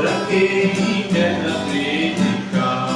Дорогі не наслідника.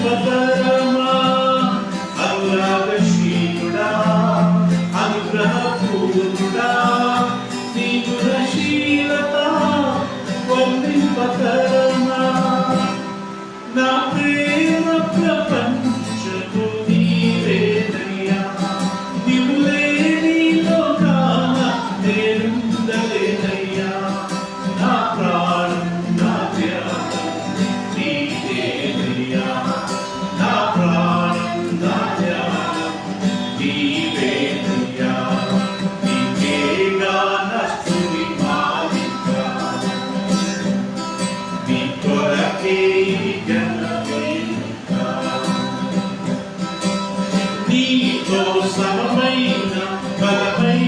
But దీంతో సమమైన బలమైన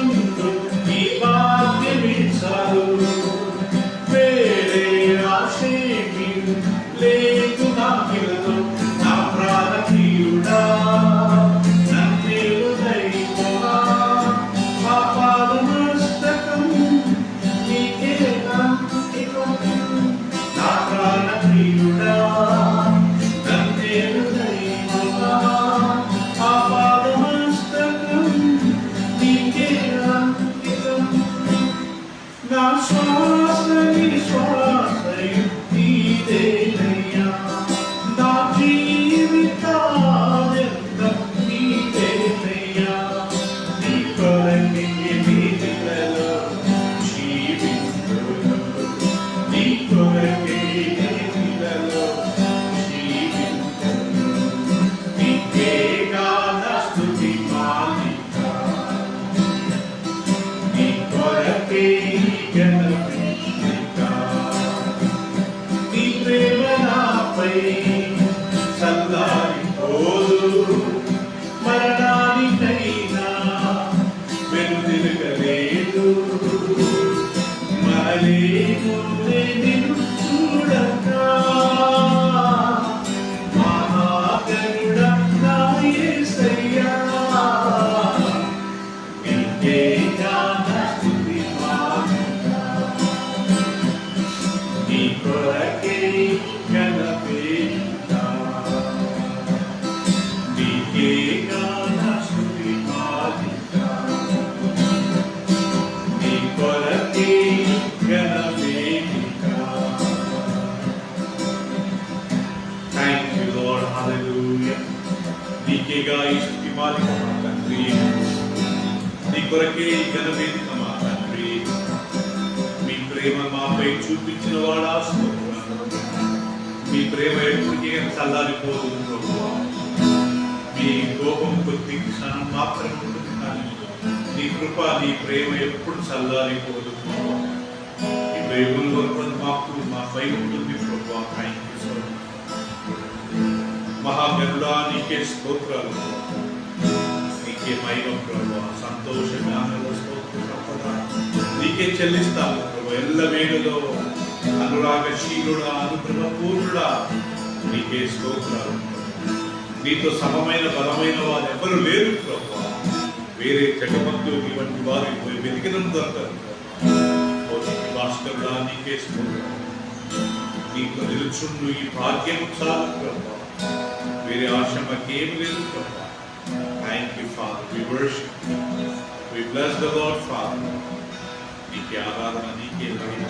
నీకేగా ఈ స్తుతి మాలిక మా తండ్రి నీ కొరకే ఈ ఘనవేదిక మా తండ్రి మీ ప్రేమ మాపై చూపించిన వాడా మీ ప్రేమ ఎప్పటికే చల్లారిపోదు ప్రభువా. మీ కోపం కొద్ది క్షణం మాత్రం ఉంటుంది కానీ నీ కృప నీ ప్రేమ ఎప్పుడు చల్లారిపోదు ప్రభువా. ఈ బైబుల్ వరకు మాకు మాపై ఉంటుంది ప్రభు థ్యాంక్ యూ సో మచ్ మెరుడా నీకే స్తోత్రాలు. నీకే మహిమ ప్రభు. సంతోషమే ఆనంద స్తోత్రం నీకే చెల్లిస్తాము ప్రభు. ఎల్ల వేళలో అనురాగశీలుడా అనుగ్రహ పూర్ణుడా నీకే స్తోత్రాలు. నీతో సమమైన బలమైన వారు ఎవరు లేరు ప్రభు. వేరే జగమంతుని వంటి వారి వెతికినం దొరకరు భాస్కరుడా నీకే స్తోత్రం. నీకు నిలుచుండు ఈ భాగ్యం చాలు ప్రభు. వేరే ఆశ మాకేం లేదు ప్రభు thank you father we worship we bless the lord father నీకే ఆరాధన నీకే మహిమ